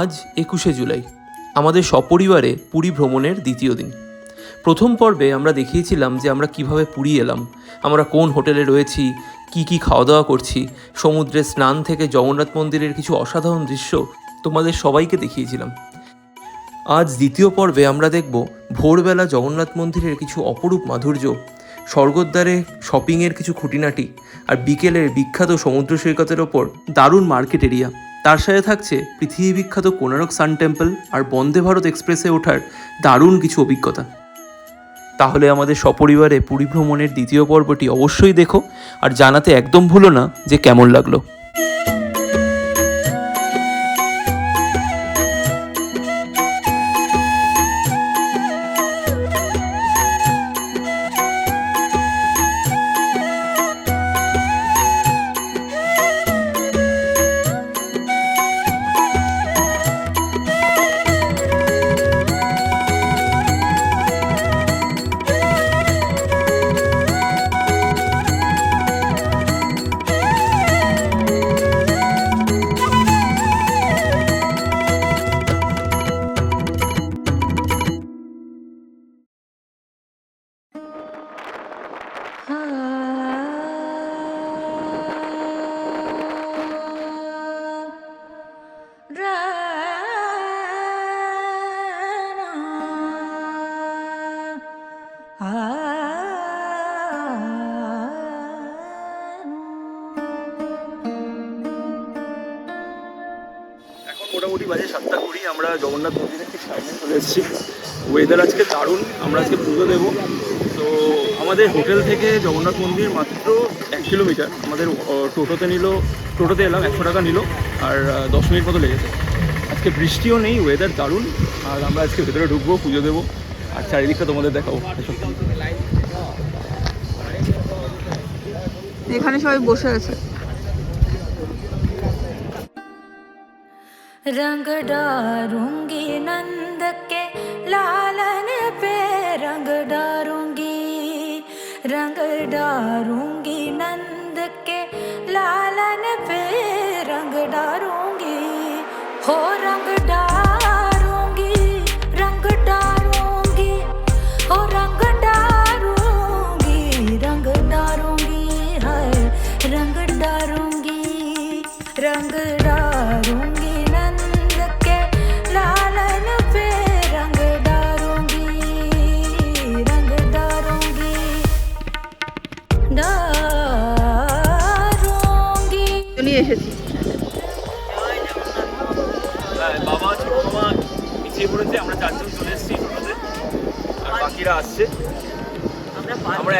আজ একুশে জুলাই, আমাদের সপরিবারে পুরী ভ্রমণের দ্বিতীয় দিন। প্রথম পর্বে আমরা দেখিয়েছিলাম যে আমরা কীভাবে পুরী এলাম, আমরা কোন হোটেলে রয়েছি, কি কি খাওয়া দাওয়া করছি সমুদ্রে স্নান থেকে জগন্নাথ মন্দিরের কিছু অসাধারণ দৃশ্য তোমাদের সবাইকে দেখিয়েছিলাম। আজ দ্বিতীয় পর্বে আমরা দেখব ভোরবেলা জগন্নাথ মন্দিরের কিছু অপরূপ মাধুর্য, স্বর্গদ্বারে শপিংয়ের কিছু খুঁটিনাটি আর বিকেলের বিখ্যাত সমুদ্র সৈকতের ওপর দারুণ মার্কেট এরিয়া। তার সাথে থাকছে পৃথিবী বিখ্যাত কোনারক সান টেম্পল আর বন্দে ভারত এক্সপ্রেসে ওঠার দারুণ কিছু অভিজ্ঞতা। তাহলে আমাদের সপরিবারে পুরী ভ্রমণের দ্বিতীয় পর্বটি অবশ্যই দেখো আর জানাতে একদম ভুলো না যে কেমন লাগল। মোটামুটি বাজে সাতটা কুড়ি, আমরা জগন্নাথ মন্দিরের ঠিক সামনে চলে এসেছি। ওয়েদার আজকে দারুণ, আমরা আজকে পুজো দেবো। তো আমাদের হোটেল থেকে জগন্নাথ মন্দির মাত্র এক কিলোমিটার আমাদের টোটোতে নিল, টোটোতে এলাম, একশো টাকা নিল। আর আহ, দশ মিনিট মতো লেগেছে আজকে বৃষ্টিও নেই ওয়েদার দারুণ আর আমরা আজকে ভেতরে ঢুকবো পুজো দেবো আর চারিদিকটা তোমাদের দেখাবো এসব এখানে সবাই বসে আছে रंग डारूंगी नंद के लालन पे रंग डारूंगी रंग डारूंगी नंद के लालन पे रंग डारूंगी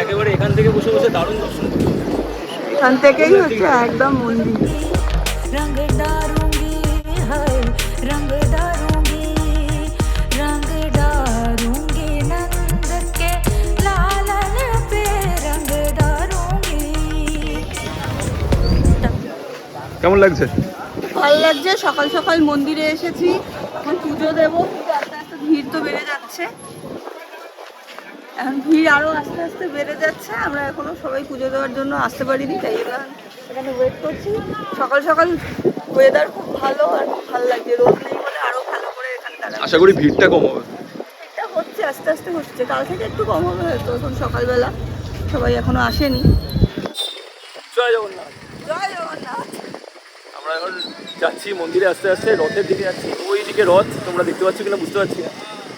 একেবারে এখান থেকে বসে বসে দারুণ দর্শন এখান থেকেই হচ্ছে একদম মন্দির। কেমন লাগছে? ভালো লাগছে সকাল সকাল মন্দিরে এসেছি পুজো দেবো আস্তে আস্তে ভিড় তো বেড়ে যাচ্ছে। এখন ভিড় আরও আস্তে আস্তে বেড়ে যাচ্ছে আমরা এখনও সবাই পুজো দেওয়ার জন্য আসতে পারিনি তাই এবার এখানে ওয়েট করছি। সকাল সকাল ওয়েদার খুব ভালো আর খুব ভালো লাগছে রোদ নেই বলে আরও ভালো করে এখানে আশা করি ভিড়টা কম হবে। এটা হচ্ছে আস্তে আস্তে হচ্ছে কাল থেকে একটু কম হবে হয়তো এখন সকালবেলা সবাই এখনও আসেনি। জয় জগন্নাথ। জয় জগন্নাথ। আমরা এখন যাচ্ছি মন্দিরে আস্তে আস্তে রথের দিকে যাচ্ছি ওই দিকে রথ তোমরা দেখতে পাচ্ছ কিনা বুঝতে পারছি না।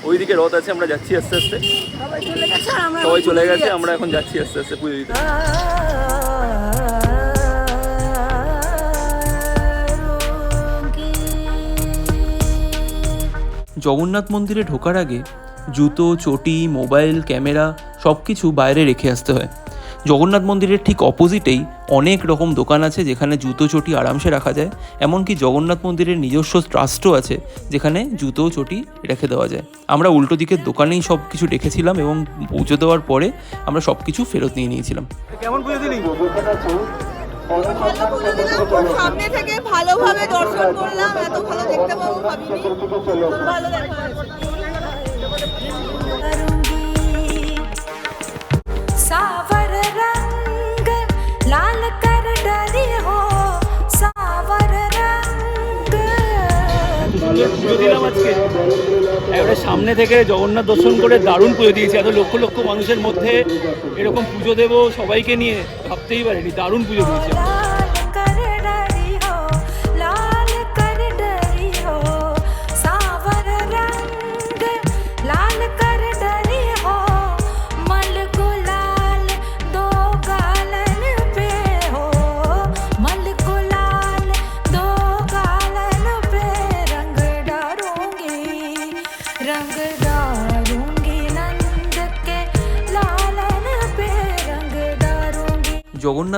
ওই দিকে রথ আছে আমরা যাচ্ছি আস্তে আস্তে। সবাই চলে গেছে আমরা এখন যাচ্ছি আস্তে আস্তে পুজো দিতে। জগন্নাথ মন্দিরে ঢোকার আগে জুতো চটি মোবাইল ক্যামেরা সব কিছু বাইরে রেখে আসতে হয়। জগন্নাথ মন্দিরের ঠিক অপোজিটেই অনেক রকম দোকান আছে যেখানে জুতো চটি আরামসে রাখা যায় এমনকি জগন্নাথ মন্দিরের নিজস্ব ট্রাস্টও আছে যেখানে জুতো চটি রেখে দেওয়া যায়। আমরা উল্টো দিকের দোকানেই সব কিছু রেখেছিলাম এবং পুজো দেওয়ার পরে আমরা সব কিছু ফেরত নিয়ে নিয়েছিলাম। কেমন পুজো দিলি? সামনে থেকে ভালোভাবে দর্শন করলাম এত ভালো দেখতে পাবো ভাবিনি। খুব ভালো দেখা পুজো দিলাম আজকে। এবারে সামনে থেকে জগন্নাথ দর্শন করে দারুণ পুজো দিয়েছি। এত লক্ষ লক্ষ মানুষের মধ্যে এরকম পুজো দেবো সবাইকে নিয়ে ভাবতেই পারিনি। দারুণ পুজো দিয়েছি।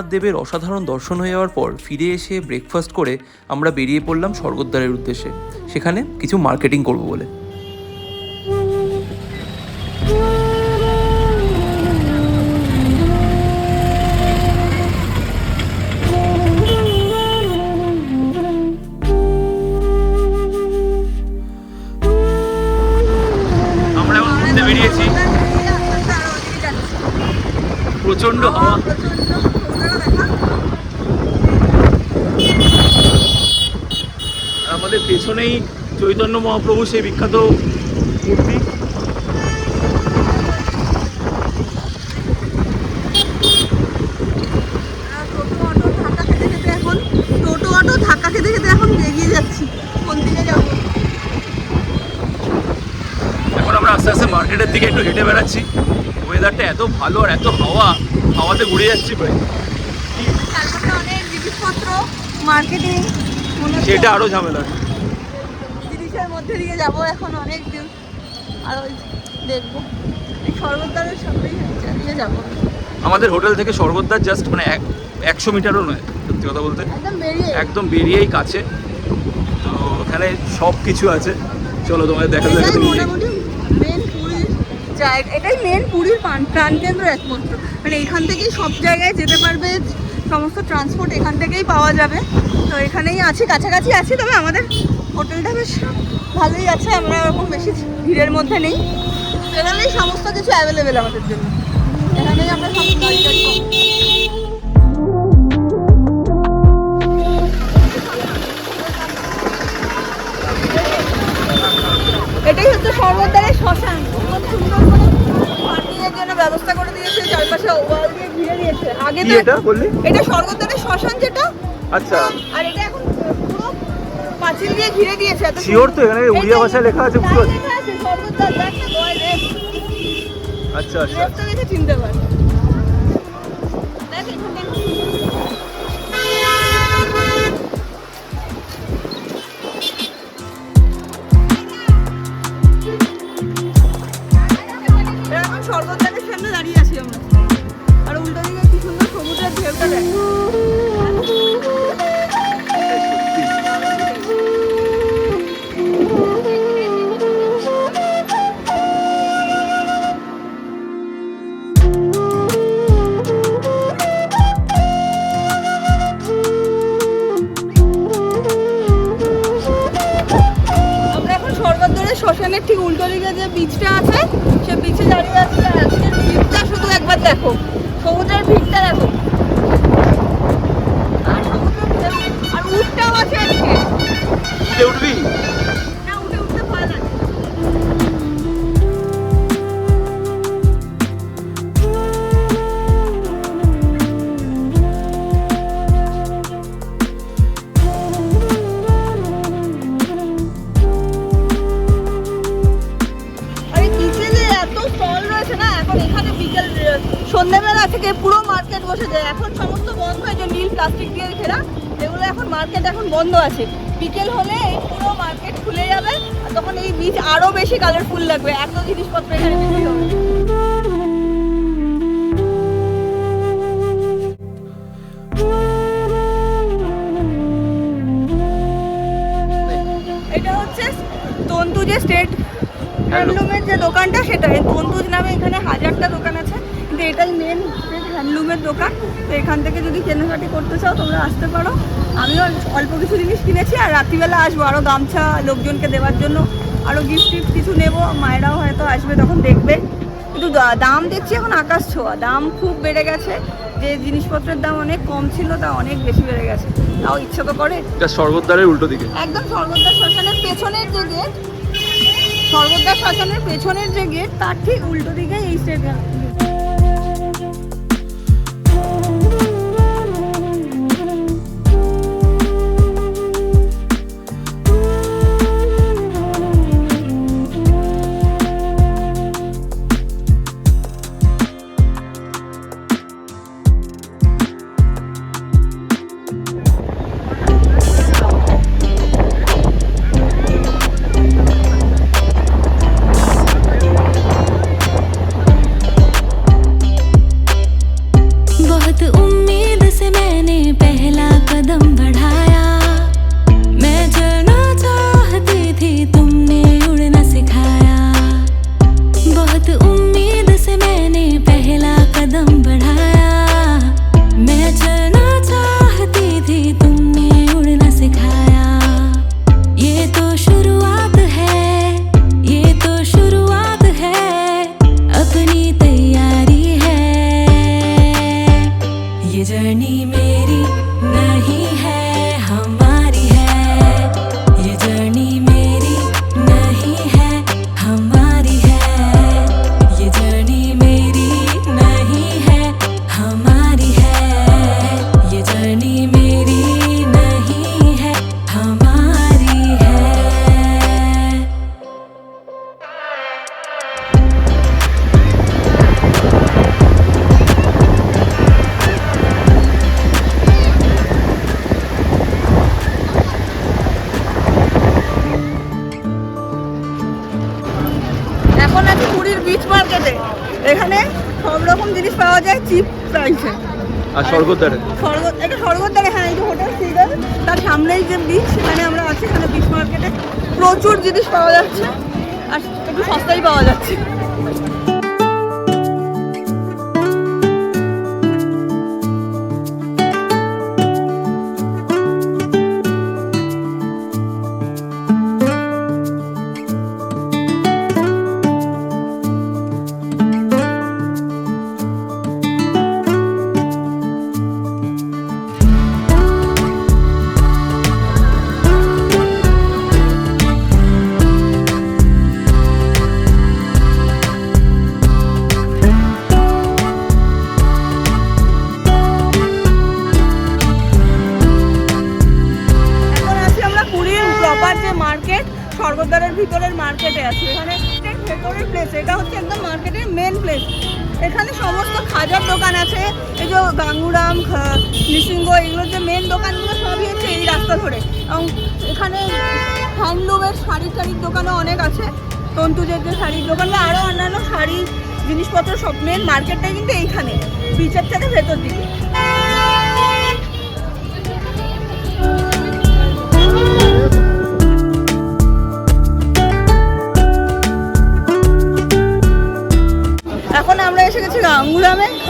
জগন্নাথ দেবের অসাধারণ দর্শন হয়ে যাওয়ার পর ফিরে এসে ব্রেকফাস্ট করে আমরা বেরিয়ে পড়লাম স্বর্গদ্বারের উদ্দেশ্যে। সেখানে কিছু মার্কেটিং করব বলে। আমরা এখন ঘুরতে বেরিয়েছি। প্রচণ্ড হাওয়া। আমাদের পেছনেই চৈতন্য মহাপ্রভু সেই বিখ্যাত মূর্তি। এখন টোটো অটো ধাক্কা খেতে খেতে এখন এগিয়ে যাচ্ছি। কোন দিকে যাব? এখন আমরা আস্তে আস্তে মার্কেটের দিকে একটু হেঁটে বেড়াচ্ছি। ওয়েদারটা এত ভালো আর এত হাওয়া হাওয়াতে ঘুরে যাচ্ছি প্রায়। তারপরে অনেক জিনিসপত্র মার্কেটিং সেটা আরও ঝামেলা জিনিসের মধ্যে দিয়ে যাব এখন অনেক দিন। আর ওই দেখব। এই সর্বদ্বারের সামনেই দিয়ে যাব। আমাদের হোটেল থেকে স্বর্গদ্বার জাস্ট মানে এক একশো মিটারও নয় সত্যি কথা বলতে। একদম বেরিয়ে একদম বেরিয়েই কাছে। তো ওখানে সব কিছু আছে। চলো তোমাদের দেখাতে নিয়ে মোটামুটি মেন পুরীর এটাই মেন পুরীর প্রাণ- প্রাণকেন্দ্র একমাত্র। মানে এখান থেকেই সব জায়গায় যেতে পারবে সমস্ত ট্রান্সপোর্ট এখান থেকেই পাওয়া যাবে। তো এখানেই আছি, কাছাকাছি আছি, তবে আমাদের হোটেলটা বেশ ভালোই আছে, আমরা ওরকম বেশি ভিড়ের মধ্যে নেই। এখানেই সমস্ত কিছু অ্যাভেলেবেল আমাদের জন্য। এখানেই আমরা পাবো। এটাই হচ্ছে সর্বদ্বারের শ্মশান। খুব সুন্দর করে পার্কিংয়ের জন্য ব্যবস্থা করে দিয়েছে চারপাশে ওয়াল দিয়ে ঘিরে দিয়েছে। আগে তো এটা বললি? এটা স্বর্গদ্বারের শ্মশান যেটা আচ্ছা। আর এটা এখন পুরো পাঁচিল দিয়ে ঘিরে দিয়েছে। এত শিওর তো? এখানে উড়িয়া ভাষায় লেখা আছে পুরো? লেখা আছে স্বর্গদ্বার দেখ না আচ্ছা আচ্ছা। চিনতে পারে সন্ধ্যাবেলা থেকে পুরো মার্কেট বসে যায় এখন সমস্ত বন্ধ হয়ে যে নীল প্লাস্টিক দিয়ে ঘেরা, এগুলো এখন মার্কেট এখন বন্ধ আছে। বিকেল হলে এই পুরো মার্কেট খুলে যাবে তখন এই বীজ আরও বেশি কালারফুল লাগবে, এত জিনিসপত্র এখানে বিক্রি হবে। এটা হচ্ছে তন্তু যে স্টেট হ্যান্ডলুমের যে দোকানটা সেটা তন্তুজ নামে এখানে হাজারটা দোকান আছে কিন্তু এটাই মেন হ্যান্ডলুমের দোকান। তো এখান থেকে যদি কেনাকাটি করতে চাও তোমরা আসতে পারো। আমিও অল্প কিছু জিনিস কিনেছি আর রাত্রিবেলা আসব। আরও গামছা লোকজনকে দেওয়ার জন্য আরও গিফট টিফট কিছু নেব। মায়েরাও হয়তো আসবে তখন দেখবে। কিন্তু দাম দেখছি এখন আকাশ ছোঁয়া। দাম খুব বেড়ে গেছে। যে জিনিসপত্রের দাম অনেক কম ছিল তা অনেক বেশি বেড়ে গেছে। তাও ইচ্ছা তো করে। উল্টো দিকে। একদম স্বর্গদ্বার শ্মশানের পেছনের যে গেট সর্বদা শ্মশানের পেছনের যে গেট তার ঠিক উল্টো দিকে এই স্টেডিয়াম প্রাইসে আর স্বর্গদ্বারে? স্বর্গ এটা স্বর্গদ্বারে হ্যাঁ এই যে হোটেল সিগার তার সামনেই যে বিচ সেখানে আমরা আছি এখানে বিচ মার্কেটে প্রচুর জিনিস পাওয়া যাচ্ছে। আর একটু সস্তাই পাওয়া যাচ্ছে।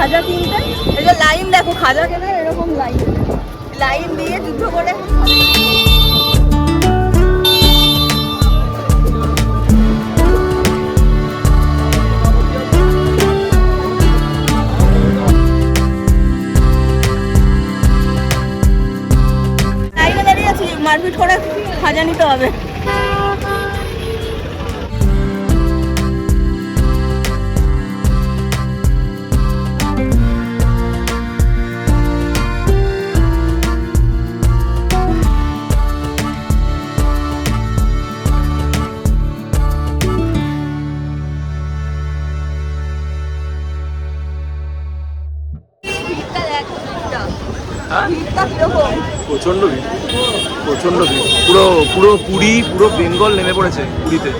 খাজা কিনতে। এই যে লাইন দেখো, খাজা কেনার এরকম লাইন। লাইন দিয়ে যুদ্ধ করে মারপিট করে খাজা নিতে হবে। প্রচণ্ড ভিড়। প্রচণ্ড ভিড়। পুরো পুরো পুরী পুরো বেঙ্গল নেমে পড়েছে পুরীতে।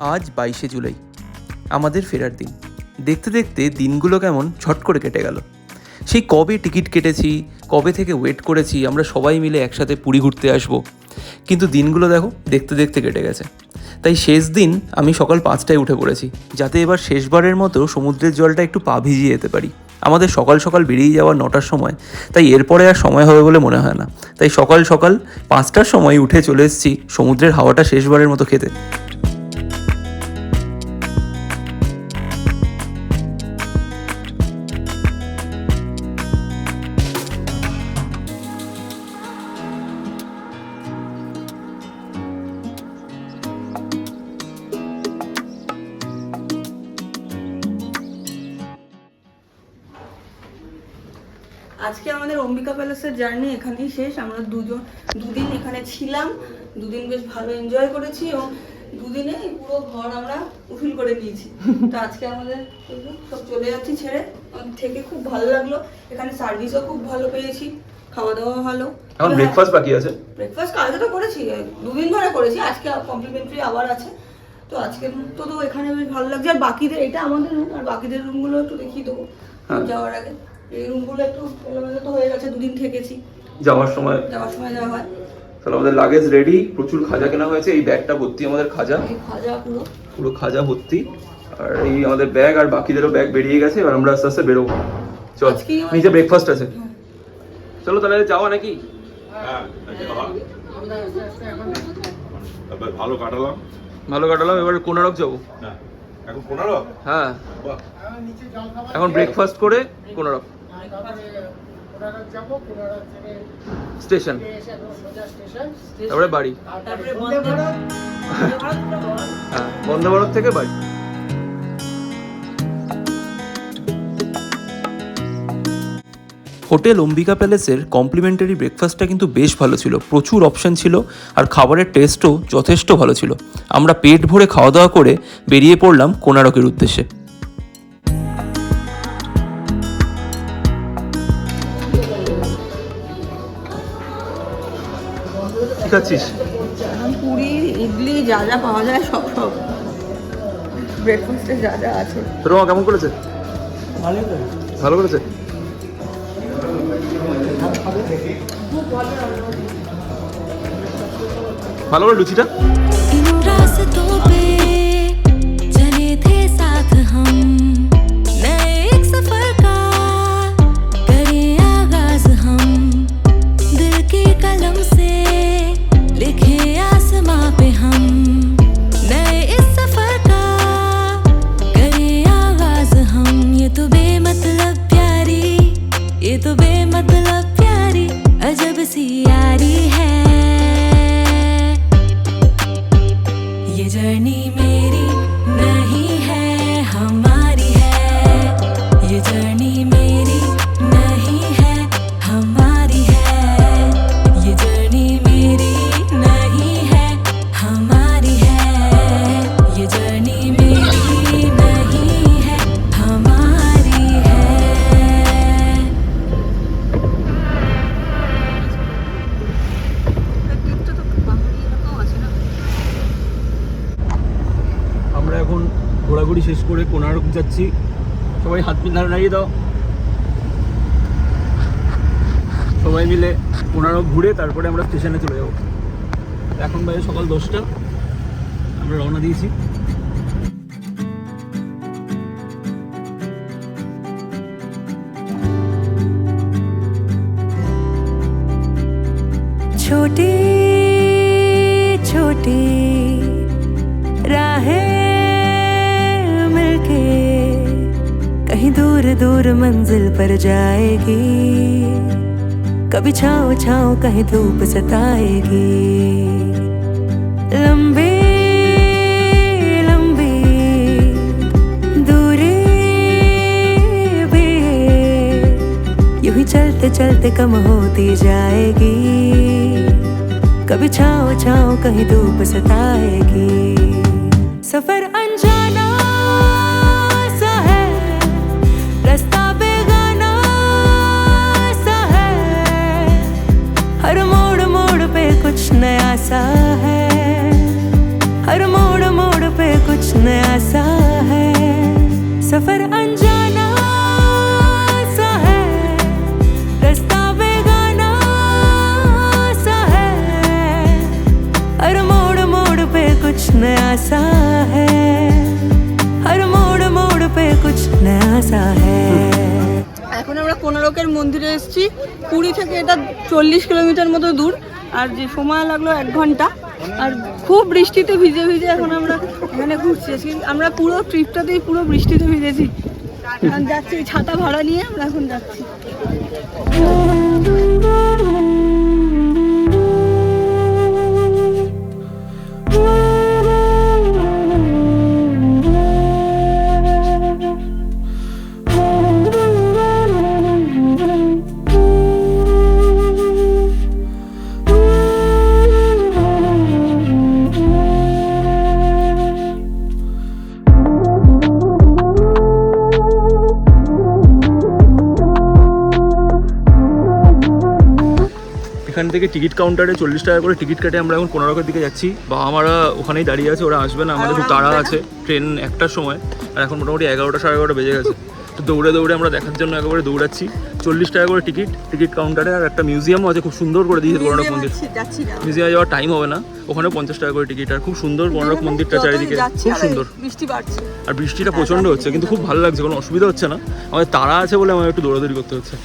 আজ বাইশে জুলাই। আমাদের ফেরার দিন। দেখতে দেখতে দিনগুলো কেমন ছট করে কেটে গেল। সেই কবে টিকিট কেটেছি, কবে থেকে ওয়েট করেছি, আমরা সবাই মিলে একসাথে পুরী ঘুরতে আসব। কিন্তু দিনগুলো দেখো, দেখতে দেখতে কেটে গেছে। তাই শেষ দিন আমি সকাল পাঁচটায় উঠে পড়েছি, যাতে এবার শেষবারের মতো সমুদ্রের জলটা একটু পা ভিজিয়ে যেতে পারি। আমাদের সকাল সকাল বেরিয়ে যাওয়া নটার সময়, তাই এরপরে আর সময় হবে বলে মনে হয় না। তাই সকাল সকাল পাঁচটার সময় উঠে চলে এসেছি সমুদ্রের হাওয়াটা শেষবারের মতো খেতে। আজকে আমাদের অম্বিকা প্যালেসের জার্নি এখানেই শেষ। আমরা দুজন দুদিন এখানে ছিলাম। দুদিন বেশ ভালো এনজয় করেছি এবং দুদিনে পুরো ঘর আমরা উঠিল করে নিয়েছি। তো আজকে আমাদের সব চলে যাচ্ছি ছেড়ে। থেকে খুব ভালো লাগল। এখানে সার্ভিসও খুব ভালো পেয়েছি। খাওয়া দাওয়া ভালো। এখন ব্রেকফাস্ট বাকি আছে? ব্রেকফাস্ট কালকে তো করেছি। দুদিন ধরে করেছি। আজকে কমপ্লিমেন্টারি আবার আছে। তো আজকে তো তো এখানে বেশ ভালো লাগছে। আর বাকিদের এটা আমাদের রুম আর বাকিদের রুমগুলো একটু দেখিয়ে দেবো। হ্যাঁ। যাওয়ার আগে। এই রুমগুলো একটু এলোমেলো তো হয়ে গেছে দুদিন থেকেছি। যাওয়ার সময়? যাওয়ার সময় যাওয়া হয়। তাহলে আমাদের লাগেজ রেডি প্রচুর খাজা কেনা হয়েছে এই ব্যাগটা ভর্তি আমাদের খাজা। খাজা পুরো। পুরো খাজা ভর্তি। আর এই আমাদের ব্যাগ আর বাকিদেরও ব্যাগ বেরিয়ে গেছে এবার আমরা আস্তে আস্তে বেরোবো। চল নিচে ব্রেকফাস্ট আছে। চলো তাহলে যাওয়া নাকি? হ্যাঁ যাওয়া। ভালো কাটালাম। ভালো কাটালাম এবার কোনারক যাব। না এখন পনেরো হ্যাঁ। বাহ। এখন ব্রেকফাস্ট করে কোনারক। স্টেশন। তারপরে বাড়ি। ভারত। হ্যাঁ বন্দে ভারত থেকে বাড়ি। হোটেল অম্বিকা প্যালেসের কমপ্লিমেন্টারি ব্রেকফাস্টটা কিন্তু বেশ ভালো ছিল। প্রচুর অপশান ছিল আর খাবারের টেস্টও যথেষ্ট ভালো ছিল। আমরা পেট ভরে খাওয়া দাওয়া করে বেরিয়ে পড়লাম কোনারকের উদ্দেশ্যে। খাচ্ছিস এখন পুরি ইডলি যা যা পাওয়া যায় সব সব ব্রেকফাস্টে যা যা আছে রোমা কেমন করেছে ভালো করেছে ভালো করে লুচিটা इन रास्तों पे चले थे साथ हम যাচ্ছি সবাই হাত পিন দাঁড়িয়ে দাও সবাই মিলে কোনারক ঘুরে তারপরে আমরা স্টেশনে চলে যাবো এখন বাজে সকাল দশটা আমরা রওনা দিয়েছি छोटी छोटी राहें दूर दूर मंजिल पर जाएगी। कभी छाँव छाओ कहीं धूप सताएगी। लंबी लंबी, दूरी ही चलते चलते कम होती जाएगी। कभी छाँव छाँव कहीं धूप सताएगी। हर मोड़ मोड़ पे कुछ नया सा है सफर अनजाना सा है रास्ता बेगाना सा है हर मोड़ मोड़ पे कुछ नया सा है हर मोड़ मोड़ पे कुछ नया सा है এখন আমরা কোনারকের মন্দিরে এসেছি পুরী থেকে এটা চল্লিশ কিলোমিটার মতো দূর আর যে সময় লাগল এক ঘণ্টা আর খুব বৃষ্টিতে ভিজে ভিজে এখন আমরা এখানে ঘুরছি। আমরা পুরো ট্রিপটাতেই পুরো বৃষ্টিতে ভিজেছি। যাচ্ছি ছাতা ভাড়া নিয়ে আমরা এখন যাচ্ছি। থেকে টিকিট কাউন্টারে চল্লিশ টাকা করে টিকিট কেটে আমরা এখন কোনারকের দিকে যাচ্ছি। বা আমরা ওখানেই দাঁড়িয়ে আছে ওরা আসবে না আমাদের খুব তাড়া আছে ট্রেন একটার সময় আর এখন মোটামুটি এগারোটা সাড়ে এগারোটা বেজে গেছে। তো দৌড়ে দৌড়ে আমরা দেখার জন্য একেবারে দৌড়াচ্ছি। চল্লিশ টাকা করে টিকিট টিকিট কাউন্টারে আর একটা মিউজিয়ামও আছে খুব সুন্দর করে দিয়েছে কোনারক মন্দির। মিউজিয়ামে যাওয়ার টাইম হবে না ওখানে পঞ্চাশ টাকা করে টিকিট আর খুব সুন্দর কোনারক মন্দিরটা চারিদিকে খুব সুন্দর। বৃষ্টি বাড়ছে। আর বৃষ্টিটা প্রচণ্ড হচ্ছে কিন্তু খুব ভালো লাগছে কোনো অসুবিধা হচ্ছে না। আমাদের তারা আছে বলে আমার একটু দৌড়াদৌড়ি করতে হচ্ছে।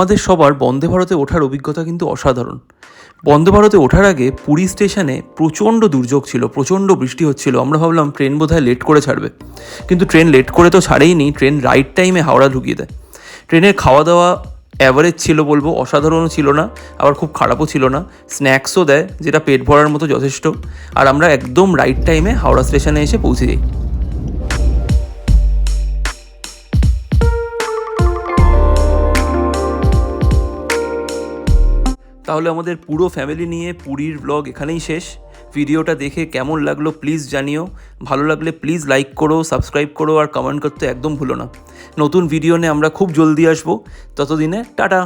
আমাদের সবার বন্দে ভারতে ওঠার অভিজ্ঞতা কিন্তু অসাধারণ। বন্দে ভারতে ওঠার আগে পুরী স্টেশনে প্রচণ্ড দুর্যোগ ছিল, প্রচণ্ড বৃষ্টি হচ্ছিল। আমরা ভাবলাম ট্রেন বোধহয় লেট করে ছাড়বে। কিন্তু ট্রেন লেট করে তো ছাড়েই নি ট্রেন রাইট টাইমে হাওড়া ঢুকিয়ে দেয়। ট্রেনের খাওয়া দাওয়া অ্যাভারেজ ছিল বলব, অসাধারণও ছিল না, আবার খুব খারাপও ছিল না। স্ন্যাক্সও দেয়, যেটা পেট ভরার মতো যথেষ্ট। আর আমরা একদম রাইট টাইমে হাওড়া স্টেশনে এসে পৌঁছে যাই। তাহলে আমাদের পুরো ফ্যামিলি নিয়ে পুরীর ব্লগ এখানেই শেষ। ভিডিওটা দেখে কেমন লাগল প্লিজ জানিও। ভালো লাগলে প্লিজ লাইক করো সাবস্ক্রাইব করো আর কমেন্ট করতে একদম ভুলো না। নতুন ভিডিও নিয়ে আমরা খুব জলদি আসব। ততদিনে টাটা।